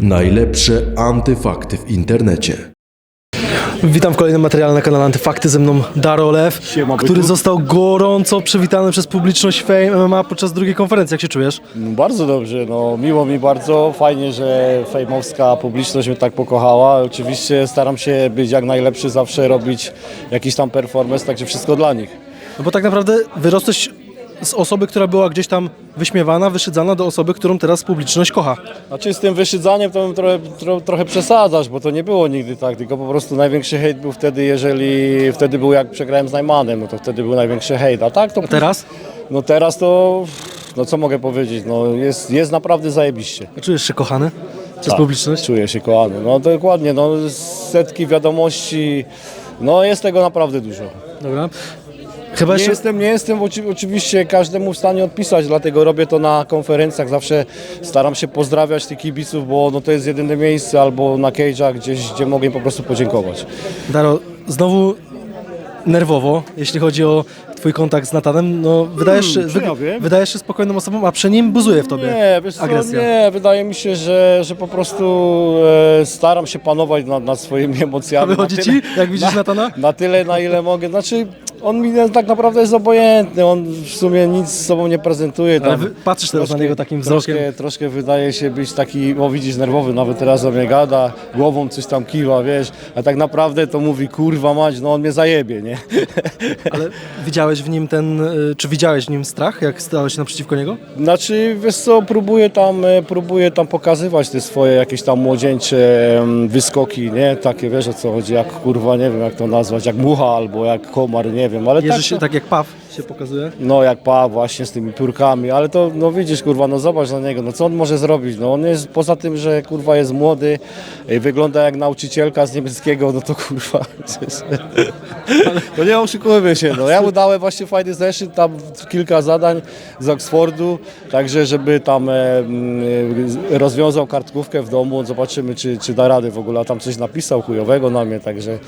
Najlepsze antyfakty w internecie. Witam w kolejnym materiale na kanale Antyfakty. Ze mną Daro Lew, Siema, byku. który został gorąco przywitany przez publiczność Fame MMA podczas drugiej konferencji. Jak się czujesz? No, Bardzo dobrze, no miło mi bardzo, fajnie, że fejmowska publiczność mnie tak pokochała. Oczywiście staram się być jak najlepszy, zawsze robić jakiś tam performance, także wszystko dla nich. No bo tak naprawdę wyrosłeś z osoby, która była gdzieś tam wyśmiewana, wyszydzana do osoby, którą teraz publiczność kocha. Znaczy z tym wyszydzaniem to bym trochę, tro, trochę przesadzasz, bo to nie było nigdy tak, tylko po prostu największy hejt był wtedy, jeżeli wtedy był jak przegrałem z Najmanem, no to wtedy był największy hejt, a tak to... A teraz? No teraz to, no co mogę powiedzieć, no jest, jest naprawdę zajebiście. Czujesz się kochany przez Tak, publiczność? Czuję się kochany. No dokładnie, no setki wiadomości, no jest tego naprawdę dużo. Dobra. Chyba Nie jeszcze... jestem, nie jestem oczy- oczywiście każdemu w stanie odpisać, dlatego robię to na konferencjach. Zawsze staram się pozdrawiać tych kibiców, bo no to jest jedyne miejsce albo na cage'ach gdzieś, gdzie mogę im po prostu podziękować. Daro, znowu nerwowo, jeśli chodzi o twój kontakt z Natanem. No, wydajesz, się, czy ja wydajesz się spokojną osobą, a przy nim buzuje w tobie Nie, wiesz co, agresja. nie, wydaje mi się, że, że po prostu e, staram się panować nad, nad swoimi emocjami. A wychodzi ci, jak widzisz na, Natana? Na tyle, na ile mogę. Znaczy, on mi tak naprawdę jest obojętny, on w sumie nic z sobą nie prezentuje. Ale Tam wy- patrzysz teraz na niego takim wzrokiem. Troszkę, troszkę wydaje się być taki, o widzisz, nerwowy, nawet teraz do mnie gada, głową coś tam kiwa, wiesz, a tak naprawdę to mówi, kurwa mać, no on mnie zajebie, nie? Ale widziałeś w nim ten, y, czy widziałeś w nim strach, jak stałeś naprzeciwko niego? Znaczy, wiesz co, próbuję tam, e, próbuję tam pokazywać te swoje jakieś tam młodzieńcze wyskoki, nie? Takie, wiesz o co chodzi, jak kurwa, nie wiem jak to nazwać, jak mucha albo jak komar, nie wiem, ale Jerzy tak, się to- tak jak Paw się pokazuje. No jak pa właśnie z tymi piórkami, ale to no widzisz kurwa, no zobacz na niego, no co on może zrobić? No on jest poza tym, że kurwa jest młody, i wygląda jak nauczycielka z niemieckiego, no to kurwa. No nie oszukujmy się, no ja mu dałem właśnie fajny zeszyt, tam kilka zadań z Oxfordu, także żeby tam e, mm, e, rozwiązał kartkówkę w domu, zobaczymy czy, czy da radę w ogóle, a tam coś napisał chujowego na mnie, także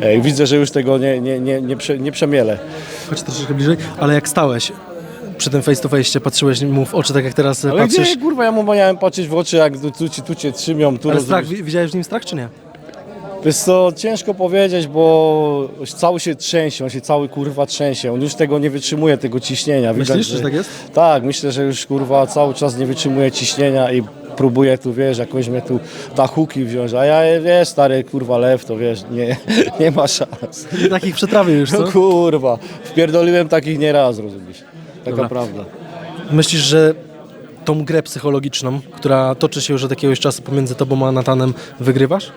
e, widzę, że już tego nie, nie, nie, nie, prze, nie przemielę. Chodź troszeczkę bliżej, ale jak stałeś przy tym face to face, patrzyłeś mu w oczy, tak jak teraz Ale patrzysz. gdzie, kurwa, ja mu miałem patrzeć w oczy, jak tu, tu, ci- tu cię trzymią, tu Ale strach, rozumiesz. widziałeś w nim strach, czy nie? Wiesz co, ciężko powiedzieć, bo cały się trzęsie, on się cały kurwa trzęsie, on już tego nie wytrzymuje, tego ciśnienia. Widać, Myślisz, że tak jest? Tak, myślę, że już kurwa cały czas nie wytrzymuje ciśnienia i próbuje tu, wiesz, jakoś mnie tu na huki wziąć, a ja, wiesz, stary kurwa lew, to wiesz, nie, nie ma szans. Takich przetrawił już, co? No kurwa, wpierdoliłem takich nieraz, rozumiesz, taka Dobra. prawda. Myślisz, że tą grę psychologiczną, która toczy się już od jakiegoś czasu pomiędzy tobą a Natanem, wygrywasz?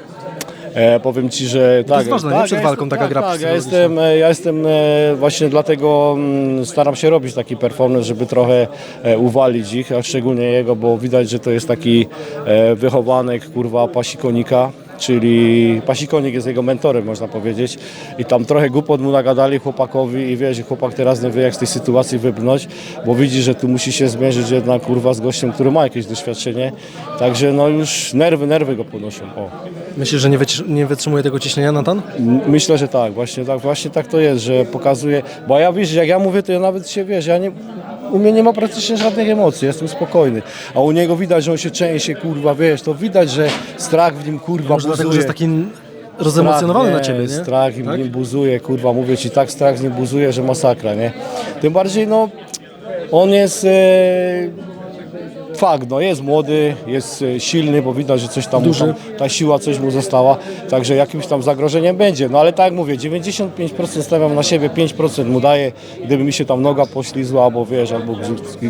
E, powiem Ci, że tak. jest ważne, nie? tak, Przed ja walką jestem, taka tak, gra tak, ja psychologiczna. jestem, e, ja jestem e, właśnie dlatego mm, staram się robić taki performance, żeby trochę e, uwalić ich, a szczególnie jego, bo widać, że to jest taki e, wychowanek, kurwa, pasikonika. Czyli Pasikonik jest jego mentorem, można powiedzieć. I tam trochę głupot mu nagadali chłopakowi i wiesz, i chłopak teraz nie wie, jak z tej sytuacji wybrnąć, bo widzi, że tu musi się zmierzyć jednak, kurwa, z gościem, który ma jakieś doświadczenie. Także no już nerwy, nerwy go podnoszą. O. Myślisz, że nie, wyci- nie wytrzymuje tego ciśnienia Natan? M- Myślę, że tak, właśnie tak, właśnie tak to jest, że pokazuje, bo ja wiesz, jak ja mówię, to ja nawet się wiesz, ja nie, u mnie nie ma praktycznie żadnych emocji, jestem spokojny, a u niego widać, że on się trzęsie, kurwa, wiesz, to widać, że strach w nim, kurwa, Może dlatego, że buzuje. jest taki rozemocjonowany Strach, na ciebie, nie? Strach w Tak? nim buzuje, kurwa, mówię ci, tak strach z nim buzuje, że masakra, nie? Tym bardziej, no, on jest... E, Fakt, no jest młody, jest e, silny, bo widać, że coś tam, mu tam, ta siła coś mu została, także jakimś tam zagrożeniem będzie. No ale tak jak mówię, 95% stawiam na siebie, 5% mu daję, gdyby mi się tam noga poślizła, albo wiesz, albo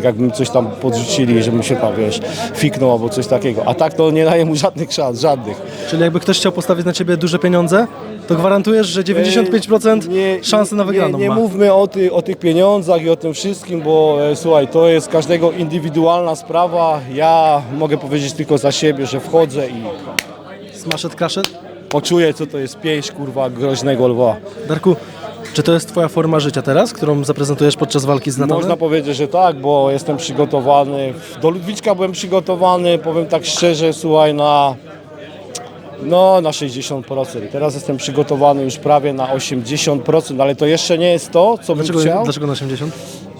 jakby mi coś tam podrzucili, żebym się tam, wiesz, fiknął albo coś takiego. A tak to nie daje mu żadnych szans, żadnych. Czyli jakby ktoś chciał postawić na ciebie duże pieniądze, to gwarantujesz, że 95% Nie, szansy na wygraną Nie, nie ma. mówmy o, ty, o tych pieniądzach i o tym wszystkim, bo e, słuchaj, to jest każdego indywidualna sprawa. Ja mogę powiedzieć tylko za siebie, że wchodzę i Smashed Crashed? poczuję, co to jest pięść, kurwa, groźnego lwa. Darku, czy to jest twoja forma życia teraz, którą zaprezentujesz podczas walki z Natanem? Można powiedzieć, że tak, bo jestem przygotowany. Do Ludwiczka byłem przygotowany, powiem tak szczerze, słuchaj, na no na 60%. Teraz jestem przygotowany już prawie na 80%, ale to jeszcze nie jest to, co bym Dlaczego, chciał. dlaczego na 80?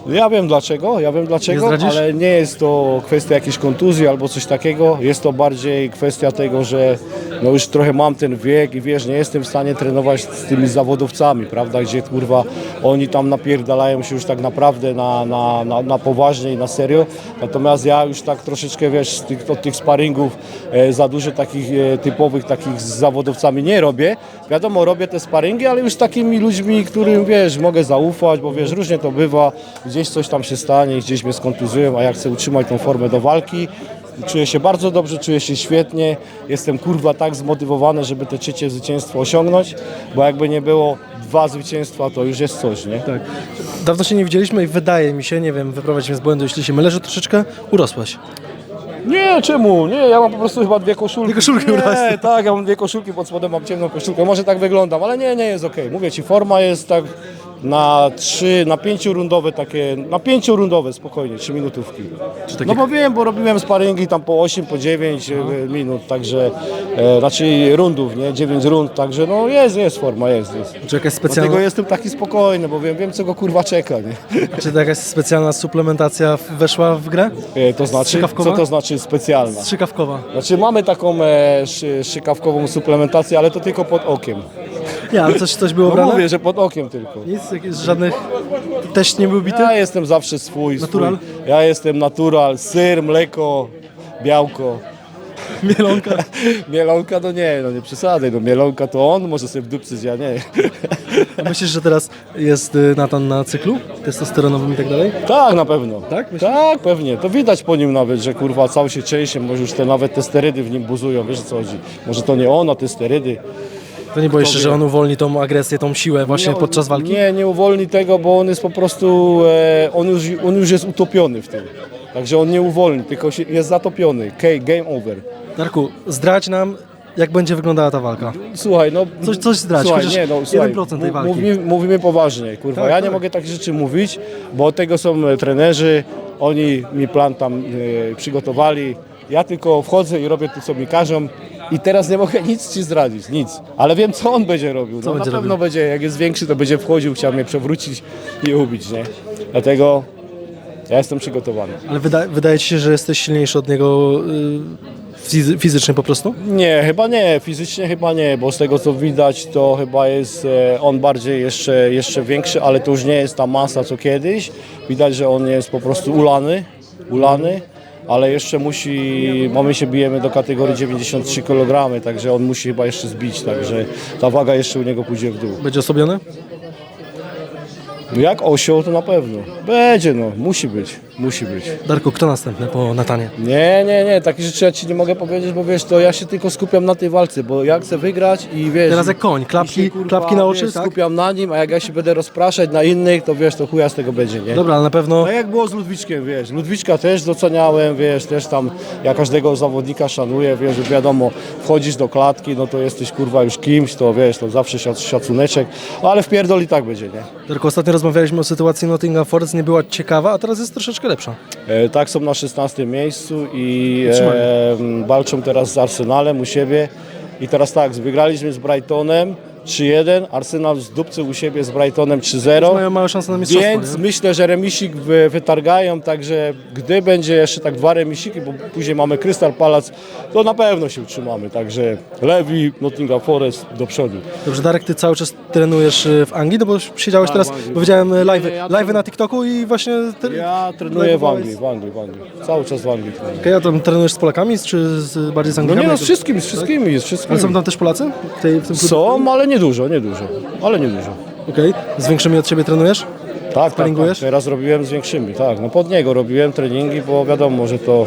Ja wiem dlaczego, ja wiem Nie dlaczego, zdradzisz? ale nie jest to kwestia jakiejś kontuzji albo coś takiego. Jest to bardziej kwestia tego, że no już trochę mam ten wiek i wiesz, nie jestem w stanie trenować z tymi zawodowcami, prawda, gdzie kurwa oni tam napierdalają się już tak naprawdę na, na, na, na poważnie i na serio. Natomiast ja już tak troszeczkę wiesz, z tych, od tych sparingów e, za dużo takich e, typowych takich z zawodowcami nie robię. Wiadomo, robię te sparingi, ale już z takimi ludźmi, którym wiesz, mogę zaufać, bo wiesz, różnie to bywa. Gdzieś coś tam się stanie, gdzieś mnie skontuzują, a ja chcę utrzymać tą formę do walki. Czuję się bardzo dobrze, czuję się świetnie. Jestem kurwa tak zmotywowany, żeby te trzecie zwycięstwo osiągnąć, bo jakby nie było dwa zwycięstwa, to już jest coś, nie? Tak. Dawno się nie widzieliśmy i wydaje mi się, nie wiem, wyprowadź mnie z błędu, jeśli się mylę, że troszeczkę urosłeś. Nie, czemu? Nie, ja mam po prostu chyba dwie koszulki. Dwie koszulki nie, urosły. tak, ja mam dwie koszulki, pod spodem mam ciemną koszulkę. Może tak wyglądam, ale nie, nie jest okej. Mówię ci, forma jest tak na trzy, na pięciorundowe takie, na pięciorundowe spokojnie, trzy minutówki. takie- No bo wiem, bo robiłem sparingi tam po 8, po 9 e, minut, także, e, znaczy rundów, nie, 9 rund, także no jest, jest forma, jest, jest. Czy jakaś Dlatego specjalna, jestem taki spokojny, bo wiem, wiem co go kurwa czeka, nie? czy to jakaś specjalna suplementacja weszła w grę? E, To znaczy, co to znaczy specjalna? Strzykawkowa. Znaczy mamy taką e, szy, szykawkową suplementację, ale to tylko pod okiem. Nie, ale coś, coś było No brane? mówię, że pod okiem tylko. Nic, jakieś, żadnych... Teść nie był bity? Ja jestem zawsze swój, Natural? swój. Ja jestem natural, syr, mleko, białko. Mielonka? Mielonka no nie, no nie przesadzaj, no mielonka to on może sobie wdupcyć, ja nie. A myślisz, że teraz jest y, Natan na cyklu testosteronowym i tak dalej? Tak, na pewno. Tak? Myślisz? Tak, pewnie. To widać po nim nawet, że kurwa cały się częściej, może już te nawet te sterydy w nim buzują, wiesz o co chodzi. Może to nie on, a te sterydy. To nie boisz się, że on uwolni tą agresję, tą siłę właśnie Nie, podczas walki? Nie, nie uwolni tego, bo on jest po prostu, e, on, już, on już jest utopiony w tym. Także on nie uwolni, tylko się, jest zatopiony. Okay, game over. Darku, zdradź nam, jak będzie wyglądała ta walka. Słuchaj, no... Coś- coś zdrać, słuchaj, nie, no, słuchaj, 1% tej walki. Mówimy, mówimy poważnie, kurwa. Tak, ja tak. nie mogę takich rzeczy mówić, bo od tego są e, trenerzy, oni mi plan tam e, przygotowali. Ja tylko wchodzę i robię to, co mi każą. I teraz nie mogę nic ci zdradzić, nic. Ale wiem, co on będzie robił. No, będzie na pewno robił? będzie, jak jest większy, to będzie wchodził, chciał mnie przewrócić i ubić, nie? Dlatego ja jestem przygotowany. Ale wyda wydaje ci się, że jesteś silniejszy od niego y, fizy fizycznie po prostu? Nie, chyba nie, fizycznie chyba nie, bo z tego co widać to chyba jest e, on bardziej jeszcze, jeszcze większy, ale to już nie jest ta masa co kiedyś. Widać, że on jest po prostu ulany, ulany, ale jeszcze musi, bo my się bijemy do kategorii 93 kg, także on musi chyba jeszcze zbić, także ta waga jeszcze u niego pójdzie w dół. Będzie osobiony? No jak osioł to na pewno. Będzie no, musi być, musi być. Darku, kto następny po Natanie? Nie, nie, nie, takie rzeczy ja ci nie mogę powiedzieć, bo wiesz, to ja się tylko skupiam na tej walce, bo ja chcę wygrać i wiesz... Teraz jak koń, klapki, i się, kurwa, klapki na oczy, wiesz, tak? skupiam na nim, a jak ja się będę rozpraszać na innych, to wiesz, to chuja z tego będzie, nie? Dobra, ale na pewno A jak było z Ludwiczkiem, wiesz, Ludwiczka też doceniałem, wiesz, też tam, ja każdego zawodnika szanuję, wiesz, że wiadomo, wchodzisz do klatki, no to jesteś kurwa już kimś, to wiesz, to zawsze szac- szacuneczek, ale w pierdol i tak będzie, nie? Darku, ostatnio rozmawialiśmy o sytuacji Nottingham Forest, nie była ciekawa, a teraz jest troszeczkę lepsza. E, tak, są na 16 miejscu i e, walczą teraz z Arsenalem u siebie. I teraz tak, wygraliśmy z Brightonem 3-1, Arsenal z dupcy u siebie z Brightonem 3-0. Mają małe szanse na mistrzostwo, Więc nie? myślę, że remisik wy- wytargają, także gdy będzie jeszcze tak dwa remisiki, bo później mamy Crystal Palace, to na pewno się utrzymamy. Także Lewi, Nottingham Forest do przodu. Dobrze, Darek, ty cały czas trenujesz y, w Anglii, no bo siedziałeś Tak, teraz, w Anglii. bo widziałem y, live, Nie, ja na TikToku i właśnie... Te, Ja trenuję w Anglii, w Anglii, w Anglii. Cały czas w Anglii trenuję. Okej, a tam trenujesz z Polakami, czy z, bardziej z No Anglikami? nie no, z wszystkimi, z wszystkimi, z wszystkimi. Ale są tam też Polacy? W, tej, w tym klubie? Są, ale nie dużo, nie dużo. Ale nie dużo. Okej, z większymi od siebie trenujesz? Tak, tak, tak. Sparingujesz? Teraz robiłem z większymi, tak. No pod niego robiłem treningi, bo wiadomo, że to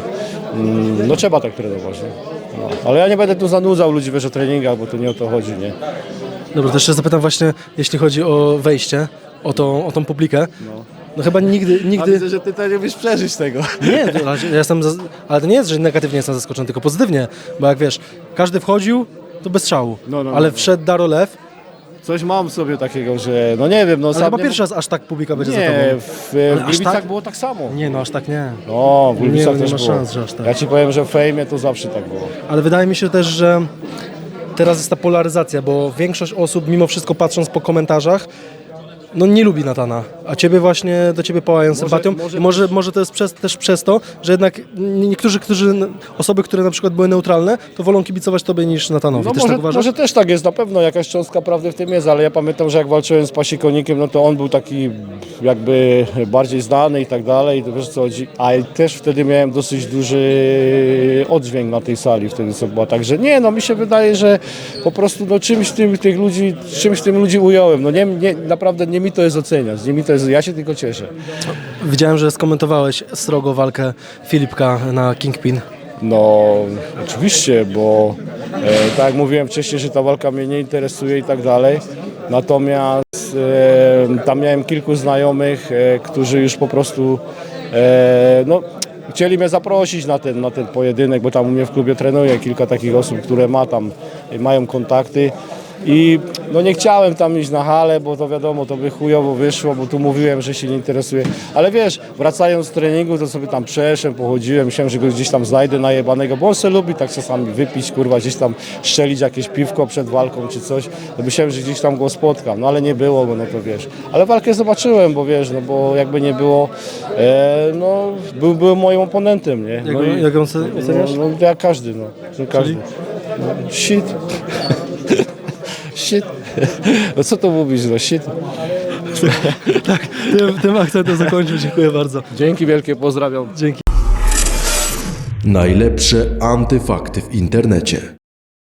mm, no trzeba tak trenować, nie? No. Ale ja nie będę tu zanudzał ludzi wiesz, o treningach, bo to nie o to chodzi, nie? Dobra, to jeszcze zapytam właśnie, jeśli chodzi o wejście, o tą, o tą publikę. No. chyba nigdy, nigdy... że ty to nie wiesz przeżyć tego. Nie, to ja jestem, zas- ale to nie jest, że negatywnie jestem zaskoczony, tylko pozytywnie, bo jak wiesz, każdy wchodził, to bez strzału, No, no, ale no. wszedł Darolew, Coś mam sobie takiego, że no nie wiem, no ale sam chyba nie... pierwszy raz aż tak publika będzie za Nie, tobą. w, w Ale aż Gliwicach tak? było tak samo. Nie, no aż tak nie. No, w Gliwicach Nie, nie też ma było. szans, że aż tak. Ja ci powiem, że w fejmie to zawsze tak było. Ale wydaje mi się też, że teraz jest ta polaryzacja, bo większość osób, mimo wszystko patrząc po komentarzach, no nie lubi Natana, a ciebie właśnie, do ciebie pałają sympatią. może może, może to jest przez, też przez to, że jednak niektórzy, którzy, osoby, które na przykład były neutralne, to wolą kibicować tobie niż Natanowi. No Też może, tak uważasz? może też tak jest, na pewno jakaś cząstka prawdy w tym jest, ale ja pamiętam, że jak walczyłem z Pasikonikiem, no to on był taki jakby bardziej znany i tak dalej, to wiesz co chodzi, a też wtedy miałem dosyć duży oddźwięk na tej sali wtedy co była, także nie, no mi się wydaje, że po prostu no czymś tym, tych ludzi, czymś tym ludzi ująłem, no nie, nie, naprawdę nie mi to jest oceniać, nie mi to jest, ja się tylko cieszę. Widziałem, że skomentowałeś srogo walkę Filipka na Kingpin. No, oczywiście, bo e, tak jak mówiłem wcześniej, że ta walka mnie nie interesuje i tak dalej. Natomiast e, tam miałem kilku znajomych, e, którzy już po prostu e, no, chcieli mnie zaprosić na ten, na ten pojedynek, bo tam u mnie w klubie trenuje kilka takich osób, które ma tam, mają kontakty. I no nie chciałem tam iść na halę, bo to wiadomo, to by chujowo wyszło, bo tu mówiłem, że się nie interesuje. Ale wiesz, wracając z treningu, to sobie tam przeszłem, pochodziłem, myślałem, że go gdzieś tam znajdę najebanego, bo on se lubi tak czasami wypić, kurwa, gdzieś tam strzelić jakieś piwko przed walką czy coś. To myślałem, że gdzieś tam go spotkam, no ale nie było go, no to wiesz. Ale walkę zobaczyłem, bo wiesz, no bo jakby nie było, e, no był, był moim oponentem, nie? Jak, No i- jak oceniasz? no, no jak każdy, no. no każdy. No, shit. Shit. No co to mówisz, no shit. Tym, tym akcentem zakończył. Dziękuję bardzo. Dzięki wielkie, pozdrawiam. Dzięki. Najlepsze antyfakty w internecie.